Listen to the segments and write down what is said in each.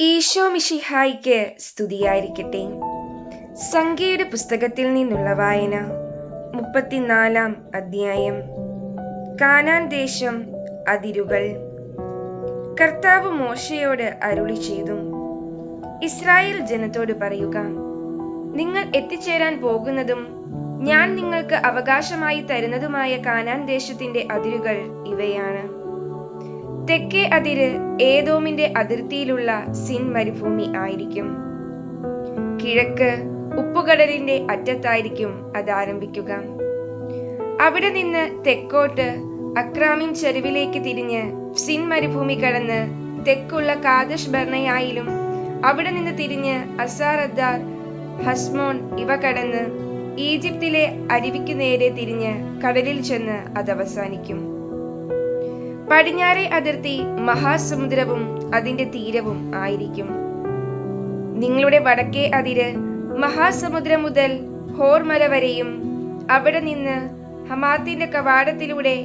ഈശോ മിഷിഹായിക്ക് സ്തുതിയായിരിക്കട്ടെ. സംഖ്യയുടെ പുസ്തകത്തിൽ നിന്നുള്ള വായന മുപ്പത്തിനാലാം അധ്യായം. കാനാൻ ദേശം അതിരുകൾ. കർത്താവ് മോശയോട് അരുളി ചെയ്തു ഇസ്രായേൽ ജനത്തോട് പറയുക നിങ്ങൾ എത്തിച്ചേരാൻ പോകുന്നതും ഞാൻ നിങ്ങൾക്ക് അവകാശമായി തരുന്നതുമായ കാനാൻ ദേശത്തിന്റെ അതിരുകൾ ഇവയാണ്. തെക്കേ അതിര് ഏതോമിന്റെ അതിർത്തിയിലുള്ള സിൻ മരുഭൂമി ആയിരിക്കും. കിഴക്ക് ഉപ്പുകടലിന്റെ അറ്റത്തായിരിക്കും അത് ആരംഭിക്കുക. അവിടെ നിന്ന് തെക്കോട്ട് അക്രാമിൻ ചെരുവിലേക്ക് തിരിഞ്ഞ് സിൻ മരുഭൂമി കടന്ന് തെക്കുള്ള കാദഷ് ബർണയായിലും അവിടെ നിന്ന് തിരിഞ്ഞ് അസാറദ്ദാർ ഹസ്മോൺ ഇവ കടന്ന് ഈജിപ്തിലെ അരുവിക്ക് നേരെ തിരിഞ്ഞ് കടലിൽ ചെന്ന് അത് അവസാനിക്കും. പടിഞ്ഞാറെ അതിർത്തി മഹാസമുദ്രവും അതിന്റെ തീരവും ആയിരിക്കും. നിങ്ങളുടെ വടക്കേ അതിര് മഹാസമുദ്രം മുതൽ ഹോർമല വരെയും അവിടെ നിന്ന് ഹമാത്തിന്റെ കവാടത്തിലൂടെ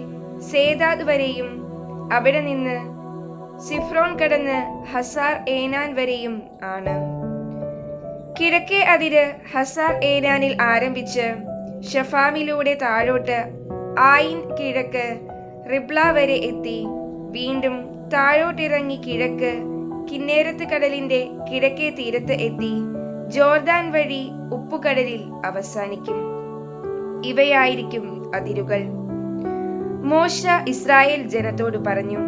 സേതാദ് വരെയും അവിടെ നിന്ന് സിഫ്രോൺ കടന്ന് ഹസാർ ഏനാൻ വരെയും ആണ്. കിഴക്കേ അതിര് ഹസാർ ഏനാനിൽ ആരംഭിച്ച് ഷഫാമിലൂടെ താഴോട്ട് ആയിൻ കിഴക്ക് റിബ്ല വരെ എത്തി. വീണ്ടും താഴോട്ടിറങ്ങി കിഴക്ക് കിന്നേരത്ത് കടലിന്റെ കിഴക്കേ തീരത്ത് എത്തി. ജോർദാൻ വഴി ഉപ്പുകടലിൽ അവസാനിക്കും. ഇവയായിരിക്കും അതിരുകൾ. മോശ ഇസ്രായേൽ ജനത്തോട് പറഞ്ഞു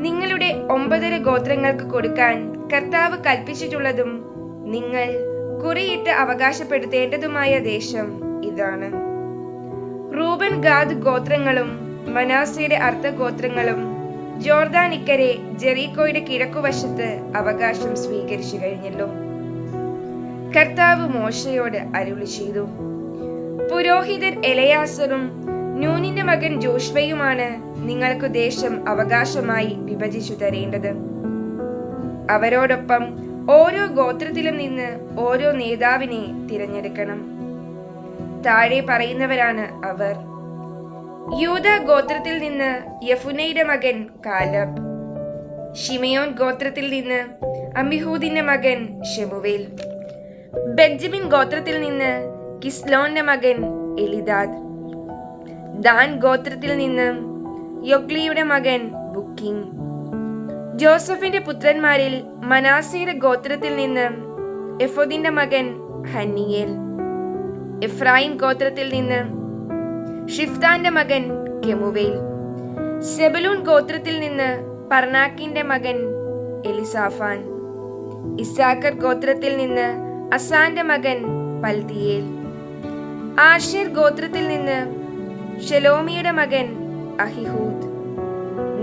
നിങ്ങളുടെ ഒമ്പതര ഗോത്രങ്ങൾക്ക് കൊടുക്കാൻ കർത്താവ് കൽപ്പിച്ചിട്ടുള്ളതും നിങ്ങൾ കുറിയിട്ട് അവകാശപ്പെടുത്തേണ്ടതുമായ ദേശം ഇതാണ്. റൂബൻ ഗാദ് ഗോത്രങ്ങളും മനാസയുടെ അർത്ഥഗോത്രങ്ങളും ജോർദാനിക്കരെ ജെറീക്കോയുടെ കിഴക്കുവശത്ത് അവകാശം സ്വീകരിച്ചു കഴിഞ്ഞല്ലോ. കർത്താവ് മോശയോട് അരുളി ചെയ്തു. പുരോഹിതൻ എലയാസറും നൂനിന്റെ മകൻ ജോഷ്വയുമാണ് നിങ്ങൾക്ക് ദേശം അവകാശമായി വിഭജിച്ചു തരേണ്ടത്. അവരോടൊപ്പം ഓരോ ഗോത്രത്തിലും നിന്ന് ഓരോ നേതാവിനെ തിരഞ്ഞെടുക്കണം. താഴെ പറയുന്നവരാണ് അവർ. യൂത ഗോത്രത്തിൽ നിന്ന് യഫുനയുടെ മകൻ കാലബ്. ഷിമയോൻ ഗോത്രത്തിൽ നിന്ന് അമിഹൂദിന്റെ മകൻ ഷെമുവേൽ ബെഞ്ചമിൻ ഗോത്രത്തിൽ നിന്ന് കിസ്ലോന്റെ മകൻ എലിദാദ്. ദാൻ ഗോത്രത്തിൽ നിന്ന് യൊഗ്ലിയുടെ മകൻ ബുക്കിംഗ് ജോസഫിന്റെ പുത്രന്മാരിൽ മനാസയുടെ ഗോത്രത്തിൽ നിന്ന് എഫോദിന്റെ മകൻ ഹന്നിയേൽ എഫ്രായിം ഗോത്രത്തിൽ നിന്ന് ഷിഫ്താന്റെ മകൻ കെമുവേൽ സെബലൂൺ ഗോത്രത്തിൽ നിന്ന് പർണാക്കിന്റെ മകൻ എലിസാഫാൻ. ഇസാക്കർ ഗോത്രത്തിൽ നിന്ന് അസാന്റെ മകൻ പൽതിയേൽ ആഷിർ ഗോത്രത്തിൽ നിന്ന് ഷെലോമിയുടെ മകൻ അഹിഹൂദ്.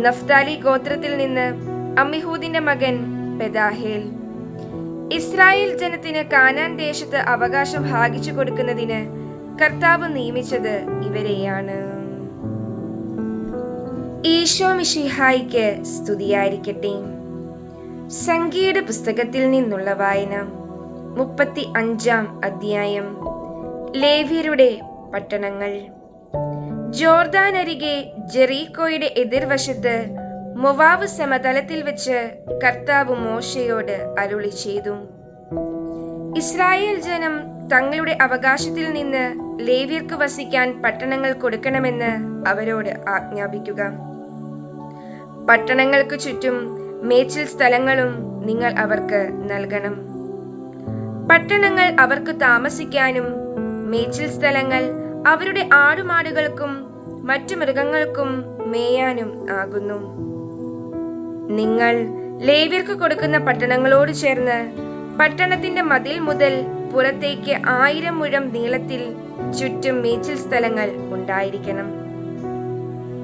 നഫ്താലി ഗോത്രത്തിൽ നിന്ന് അമിഹൂദിന്റെ മകൻ പെദാഹേൽ. ഇസ്രായേൽ ജനത്തിന് കാനാൻ ദേശത്ത് അവകാശം ഭാഗിച്ചു കൊടുക്കുന്നതിന് കർത്താവ് നിയമിച്ചത് ഇവരെയാണ്. ഈശോ മിഷിഹായിക്ക് സ്തുതിയായിരിക്കട്ടെ. സംഖ്യയുടെ പുസ്തകത്തിൽ നിന്നുള്ള വായന മുപ്പത്തി അഞ്ചാം അധ്യായം ലേവ്യരുടെ പട്ടണങ്ങൾ. ജോർദാൻ അരികെ ജെറീക്കോയുടെ എതിർവശത്ത് മൊവാവ് സമതലത്തിൽ വെച്ച് കർത്താവ് മോശയോട് അരുളി ചെയ്തു ഇസ്രായേൽ ജനം തങ്ങളുടെ അവകാശത്തിൽ നിന്ന് ലേവ്യർക്ക് വസിക്കാൻ പട്ടണങ്ങൾ കൊടുക്കണമെന്ന് അവരോട് ആജ്ഞാപിക്കുക. പട്ടണങ്ങൾക്ക് ചുറ്റും മേച്ചിൽ സ്ഥലങ്ങളും നിങ്ങൾ അവർക്ക് നൽകണം. പട്ടണങ്ങൾ അവർക്ക് താമസിക്കാനും മേച്ചിൽ സ്ഥലങ്ങൾ അവരുടെ ആടുമാടുകൾക്കും മറ്റു മൃഗങ്ങൾക്കും മേയാനും ആകുന്നു. നിങ്ങൾ ലേവ്യർക്ക് കൊടുക്കുന്ന പട്ടണങ്ങളോട് ചേർന്ന് പട്ടണത്തിന്റെ മതിൽ മുതൽ പുറത്തേക്ക് ആയിരം മുഴം നീളത്തിൽ ചുറ്റും മേച്ചിൽ സ്ഥലങ്ങൾ ഉണ്ടായിരിക്കണം.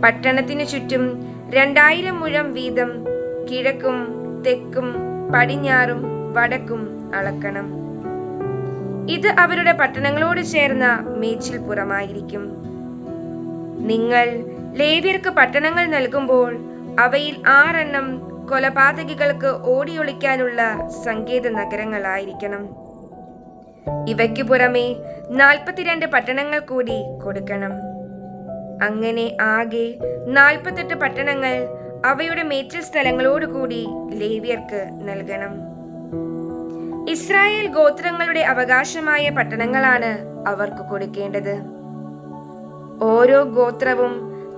പട്ടണത്തിനു ചുറ്റും രണ്ടായിരം മുഴം വീതം കിഴക്കും തെക്കും പടിഞ്ഞാറും വടക്കും അളക്കണം. ഇത് അവരുടെ പട്ടണങ്ങളോട് ചേർന്ന മേച്ചിൽ പുറമായിരിക്കും. നിങ്ങൾ ലേവ്യർക്ക് പട്ടണങ്ങൾ നൽകുമ്പോൾ അവയിൽ ആറെണ്ണം കൊലപാതകികൾക്ക് ഓടിയൊളിക്കാനുള്ള സങ്കേത നഗരങ്ങളായിരിക്കണം ഇവയ്ക്കു പുറമെ നാൽപ്പത്തിരണ്ട് പട്ടണങ്ങൾ കൂടി കൊടുക്കണം. അങ്ങനെ ആകെ നാൽപ്പത്തെട്ട് പട്ടണങ്ങൾ അവയുടെ മേച്ചിൽ സ്ഥലങ്ങളോടുകൂടി ലേവ്യർക്ക് നൽകണം. ഇസ്രായേൽ ഗോത്രങ്ങളുടെ അവകാശമായ പട്ടണങ്ങളാണ് അവർക്ക് കൊടുക്കേണ്ടത്. ഓരോ ഗോത്രവും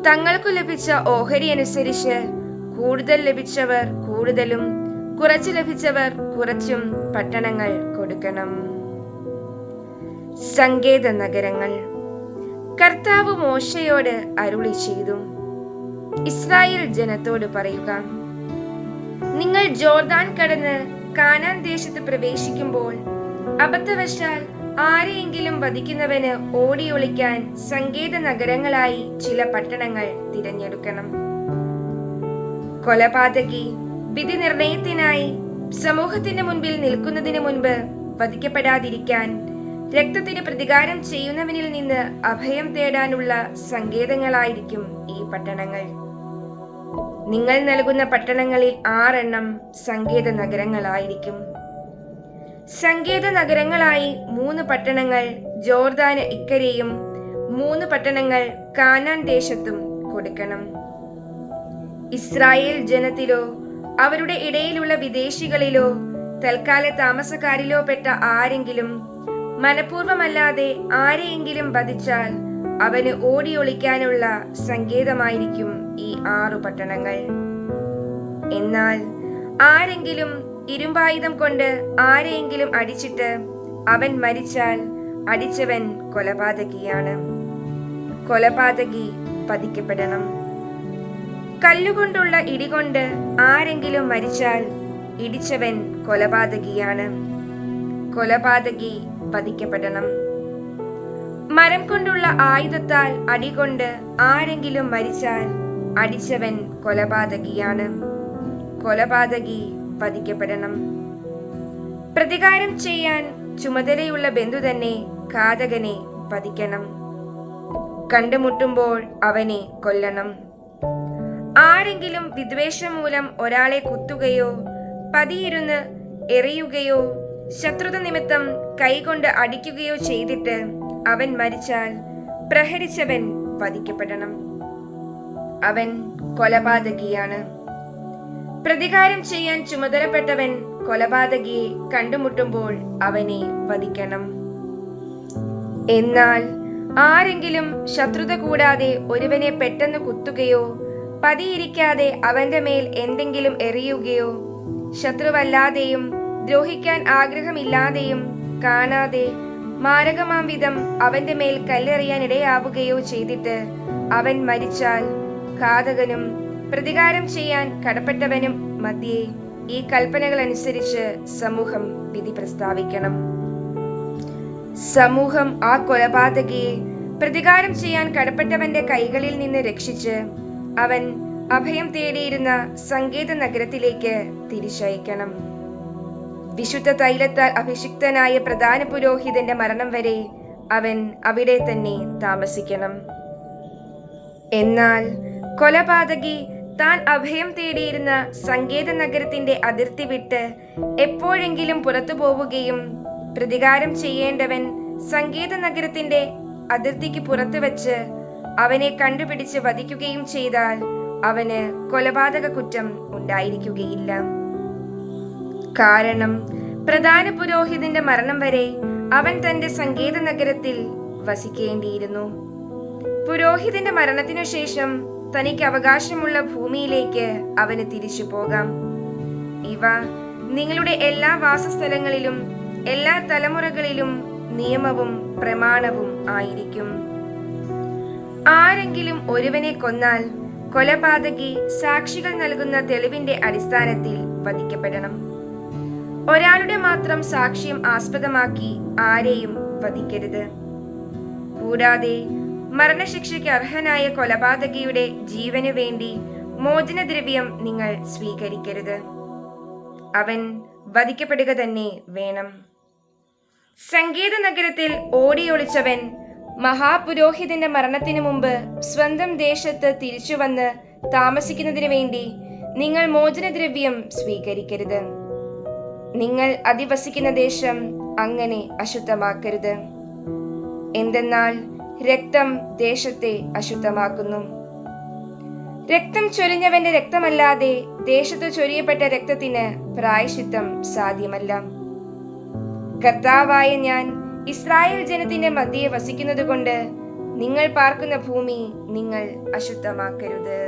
തങ്ങൾക്കു ലഭിച്ച ഓഹരി അനുസരിച്ച് കൂടുതൽ ലഭിച്ചവർ കൂടുതലും കുറച്ച് ലഭിച്ചവർ കുറച്ചും പട്ടണങ്ങൾ കൊടുക്കണം. സങ്കേത നഗരങ്ങൾ കർത്താവ് മോശയോട് അരുളി ചെയ്തു. ഇസ്രായേൽ ജനത്തോട് പറയുക നിങ്ങൾ ജോർദാൻ കടന്ന് കാനാൻ ദേശത്ത് പ്രവേശിക്കുമ്പോൾ അബദ്ധവശാൽ ആരെയെങ്കിലും വധിക്കുന്നവന് ഓടിയൊളിക്കാൻ സങ്കേത നഗരങ്ങളായി ചില പട്ടണങ്ങൾ തിരഞ്ഞെടുക്കണം. കൊലപാതകി വിധി നിർണയത്തിനായി സമൂഹത്തിന്റെ മുൻപിൽ നിൽക്കുന്നതിന് മുൻപ് വധിക്കപ്പെടാതിരിക്കാൻ രക്തത്തിന് പ്രതികാരം ചെയ്യുന്നവനിൽ നിന്ന് അഭയം തേടാനുള്ള സങ്കേതങ്ങളായിരിക്കും ഈ പട്ടണങ്ങൾ. നിങ്ങൾ നൽകുന്ന പട്ടണങ്ങളിൽ ആറെണ്ണം സങ്കേത നഗരങ്ങളായിരിക്കും സങ്കേത നഗരങ്ങളായി മൂന്ന് പട്ടണങ്ങൾ ജോർദാന് ഇക്കരെയും മൂന്ന് പട്ടണങ്ങൾ കാനാൻ ദേശത്തും കൊടുക്കണം. ഇസ്രായേൽ ജനത്തിലോ അവരുടെ ഇടയിലുള്ള വിദേശികളിലോ തൽക്കാല താമസക്കാരിലോ പെട്ട ആരെങ്കിലും മനഃപൂർവമല്ലാതെ ആരെയെങ്കിലും വധിച്ചാൽ അവന് ഓടിയൊളിക്കാനുള്ള സങ്കേതമായിരിക്കും ഈ ആറു പട്ടണങ്ങൾ. എന്നാൽ ആരെങ്കിലും ഇരുമ്പായുധം കൊണ്ട് ആരെയെങ്കിലും അടിച്ചിട്ട് അവൻ മരിച്ചാൽ അടിച്ചവൻ കൊലപാതകിയാണ്. കൊലപാതകി വധിക്കപ്പെടണം കല്ലുകൊണ്ടുള്ള ഇടികൊണ്ട് ആരെങ്കിലും മരിച്ചാൽ ഇടിച്ചവൻ കൊലപാതകിയാണ്. കൊലപാതകി പതിക്കപ്പെടണം. മരം കൊണ്ടുള്ള ആയുധത്താൽ അടികൊണ്ട് ആരെങ്കിലും മരിച്ചാൽ അടിച്ചവൻ കൊലപാതകിയാണ്. കൊലപാതകി വധിക്കപ്പെടണം പ്രതികാരം ചെയ്യാൻ ചുമതലയുള്ള ബന്ധു തന്നെ ഘാതകനെ വധിക്കണം കണ്ടുമുട്ടുമ്പോൾ അവനെ കൊല്ലണം. ആരെങ്കിലും വിദ്വേഷം മൂലം ഒരാളെ കുത്തുകയോ പതിയിരുന്ന് എറിയുകയോ ശത്രുത നിമിത്തം കൈകൊണ്ട് അടിക്കുകയോ ചെയ്തിട്ട് അവൻ മരിച്ചാൽ പ്രഹരിച്ചവൻ വധിക്കപ്പെടണം. അവൻ കൊലപാതകിയാണ്. പ്രതികാരം ചെയ്യാൻ ചുമതലപ്പെട്ടവൻ കൊലപാതകിയെ കണ്ടുമുട്ടുമ്പോൾ അവനെ വധിക്കണം. എന്നാൽ ആരെങ്കിലും ശത്രുത കൂടാതെ ഒരുവനെ പെട്ടെന്ന് കുത്തുകയോ പതിയിരിക്കാതെ അവന്റെ മേൽ എന്തെങ്കിലും എറിയുകയോ ശത്രുവല്ലാതെയും ദ്രോഹിക്കാൻ ആഗ്രഹമില്ലാതെയും കാണാതെ മാരകമാം വിധം അവന്റെ മേൽ കല്ലെറിയാൻ ഇടയാവുകയോ ചെയ്തിട്ട് അവൻ മരിച്ചാൽ ഘാതകനും പ്രതികാരം ചെയ്യാൻ കടപ്പെട്ടവനും മധ്യേ ഈ കൽപ്പനകൾ അനുസരിച്ച് സമൂഹം വിധി പ്രസ്താവിക്കണം. സമൂഹം ആ കൊലപാതകയെ പ്രതികാരം ചെയ്യാൻ കടപ്പെട്ടവന്റെ കൈകളിൽ നിന്ന് രക്ഷിച്ച് അവൻ അഭയം തേടിയിരുന്ന സങ്കേത നഗരത്തിലേക്ക് തിരിച്ചയക്കണം. വിശുദ്ധ തൈലത്താൽ അഭിഷിക്തനായ പ്രധാന പുരോഹിതന്റെ മരണം വരെ അവൻ അവിടെ തന്നെ താമസിക്കണം. എന്നാൽ കൊലപാതകി താൻ അഭയം തേടിയിരുന്ന സങ്കേത നഗരത്തിന്റെ അതിർത്തി വിട്ട് എപ്പോഴെങ്കിലും പുറത്തു പോവുകയും പ്രതികാരം ചെയ്യേണ്ടവൻ സങ്കേത നഗരത്തിന്റെ അതിർത്തിക്ക് പുറത്തു വെച്ച് അവനെ കണ്ടുപിടിച്ച് വധിക്കുകയും ചെയ്താൽ അവന് കൊലപാതക കുറ്റം ഉണ്ടായിരിക്കുകയില്ല. കാരണം പ്രധാന പുരോഹിതന്റെ മരണം വരെ അവൻ തന്റെ സങ്കേത നഗരത്തിൽ വസിക്കേണ്ടിയിരുന്നു. പുരോഹിതന്റെ മരണത്തിനു ശേഷം തനിക്ക് അവകാശമുള്ള ഭൂമിയിലേക്ക് അവന് തിരിച്ചു പോകാം. ഇവ നിങ്ങളുടെ എല്ലാ വാസസ്ഥലങ്ങളിലും എല്ലാ തലമുറകളിലും നിയമവും പ്രമാണവും ആയിരിക്കും. ആരെങ്കിലും ഒരുവനെ കൊന്നാൽ കൊലപാതകി സാക്ഷികൾ നൽകുന്ന തെളിവിന്റെ അടിസ്ഥാനത്തിൽ വധിക്കപ്പെടണം. ഒരാളുടെ മാത്രം സാക്ഷ്യം ആസ്പദമാക്കി ആരെയും വധിക്കരുത്. കൂടാതെ മരണശിക്ഷയ്ക്ക് അർഹനായ കൊലപാതകിയുടെ ജീവനു വേണ്ടി മോചനദ്രവ്യം നിങ്ങൾ സ്വീകരിക്കരുത്. അവൻ വധിക്കപ്പെടുക തന്നെ വേണം. സംഗീത നഗരത്തിൽ ഓടിയൊളിച്ചവൻ മഹാപുരോഹിതന്റെ മരണത്തിനു മുമ്പ് സ്വന്തം ദേശത്ത് തിരിച്ചു വന്ന് താമസിക്കുന്നതിന് വേണ്ടി നിങ്ങൾ മോചനദ്രവ്യം സ്വീകരിക്കരുത്. നിങ്ങൾ അധിവസിക്കുന്ന ദേശം അങ്ങനെ അശുദ്ധമാക്കരുത്. എന്തെന്നാൽ രക്തം ദേശത്തെ അശുദ്ധമാക്കുന്നു. രക്തം ചൊരിഞ്ഞവന്റെ രക്തമല്ലാതെ ദേശത്ത് ചൊരിയപ്പെട്ട രക്തത്തിന് പ്രായശിത്തം സാധ്യമല്ല. കർത്താവായ ഞാൻ ഇസ്രായേൽ ജനത്തിന്റെ മധ്യയെ വസിക്കുന്നത് കൊണ്ട് നിങ്ങൾ പാർക്കുന്ന ഭൂമി നിങ്ങൾ അശുദ്ധമാക്കരുത്.